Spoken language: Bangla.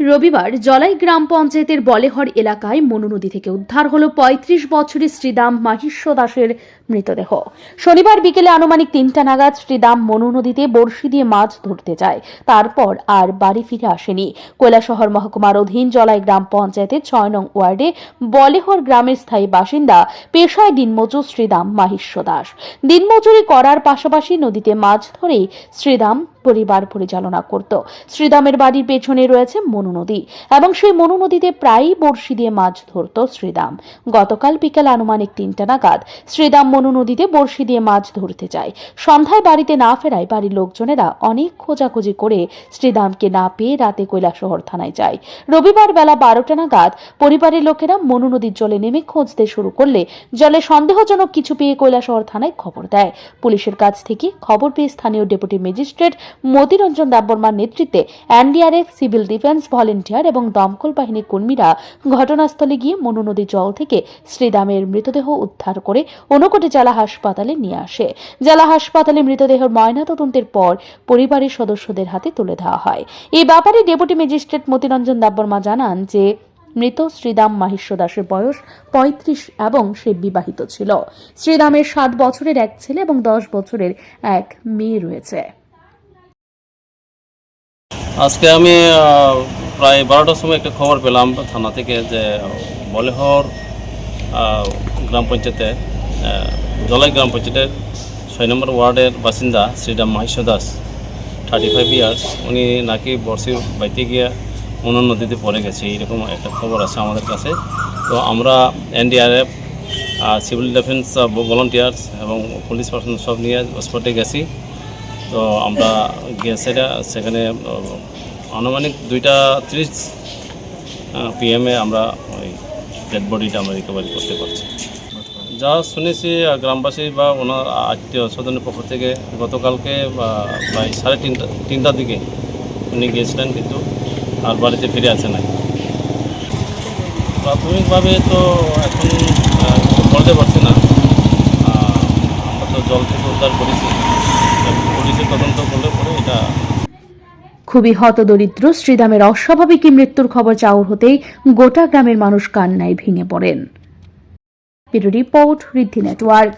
রবিবার জলাই গ্রাম পঞ্চায়েতের বলেহর এলাকায় মনু নদী থেকে উদ্ধার হল পঁয়ত্রিশ বছরের শ্রীদাম মাহিষ্য দাসের মৃতদেহ। শনিবার বিকেলে আনুমানিক তিনটা নাগাদ শ্রীদাম মনু নদীতে বড়শি দিয়ে মাছ ধরতে যায়। তারপর আর বাড়ি ফিরে আসেনি। কৈলাসহর মহকুমার অধীন জলাই গ্রাম পঞ্চায়েতের ছয় নং ওয়ার্ডে বলেহর গ্রামের স্থায়ী বাসিন্দা পেশায় দিনমজুর শ্রীদাম মাহিষ্য দাস। দিনমজুরি করার পাশাপাশি নদীতে মাছ ধরেই শ্রীদাম পরিবার পরিচালনা করত। শ্রীদামের বাড়ির পেছনে রয়েছে মনু নদী এবং সেই মনু নদীতে প্রায়ই বড়শি দিয়ে মাছ ধরত শ্রীদাম। গতকাল বিকেল আনুমানিক তিনটা নাগাদ শ্রীদাম মনু নদীতে বড়শি দিয়ে মাছ ধরতে যায়। সন্ধ্যায় বাড়িতে না ফেরায় বাড়ির লোকজনেরা অনেক খোঁজাখুঁজি করে শ্রীদামকে না পেয়ে রাতে কৈলাসহর থানায় যায়। রবিবার বেলা বারোটা নাগাদ পরিবারের লোকেরা মনু নদীর জলে নেমে খুঁজতে শুরু করলে জলে সন্দেহজনক কিছু পেয়ে কৈলাসহর থানায় খবর দেয়। পুলিশের কাছ থেকে খবর পেয়ে স্থানীয় ডেপুটি ম্যাজিস্ট্রেট মতিরঞ্জন দেববর্মার নেতৃত্বে এনডিআরএফ, সিভিল ডিফেন্স, ভলেন্টিয়ার এবং দমকল বাহিনীর কর্মীরা ঘটনাস্থলে গিয়ে মনু নদীর জল থেকে শ্রীদামের মৃতদেহ উদ্ধার করে ঊনকোটি জেলা হাসপাতালে নিয়ে আসে। জেলা হাসপাতালে মৃতদেহের ময়নাতদন্তের পর পরিবারের সদস্যদের হাতে তুলে দেওয়া হয়। এই ব্যাপারে ডেপুটি ম্যাজিস্ট্রেট মতিরঞ্জন দেববর্মা জানান যে, মৃত শ্রীদাম মাহিষ্য দাসের বয়স পঁয়ত্রিশ এবং সে বিবাহিত ছিল। শ্রীদামের সাত বছরের এক ছেলে এবং দশ বছরের এক মেয়ে রয়েছে। আজকে আমি প্রায় বারোটার সময় একটা খবর পেলাম থানা থেকে যে বলেহর গ্রাম পঞ্চায়েতে জলাই গ্রাম পঞ্চায়েতের ছয় নম্বর ওয়ার্ডের বাসিন্দা Shriram Maheshwar Das thirty five years উনি নাকি বর্ষি বাইতে গিয়ে অন্য নদীতে পড়ে গেছে এইরকম একটা খবর আছে আমাদের কাছে। তো আমরা এনডিআরএফ সিভিল ডিফেন্স ভলান্টিয়ার্স এবং পুলিশ পার্সন সব নিয়ে স্পটে গেছি। তো আমরা গেছে সেখানে আহ, আনুমানিক দুইটা ত্রিশ পিএমে আমরা ওই ডেড বডিটা আমরা রিকভারি করতে পারছি। যা শুনেছি গ্রামবাসী বা ওনার আত্মীয় স্বজনের পক্ষ থেকে গতকালকে, বা প্রায় সাড়ে তিনটা, তিনটার দিকে উনি গিয়েছিলেন, কিন্তু আর বাড়িতে ফিরে আসে নাই। প্রাথমিকভাবে তো এখন বলতে পারছি না। আমরা তো জল থেকে উদ্ধার করেছি। পুলিশের তদন্ত করলে পরে এটা খুবই হতদরিদ্র শ্রীদামের অস্বাভাবিক মৃত্যুর খবর চাউর হতেই গোটা গ্রামের মানুষ কান্নায় ভেঙে পড়েন। Report Riddhi network.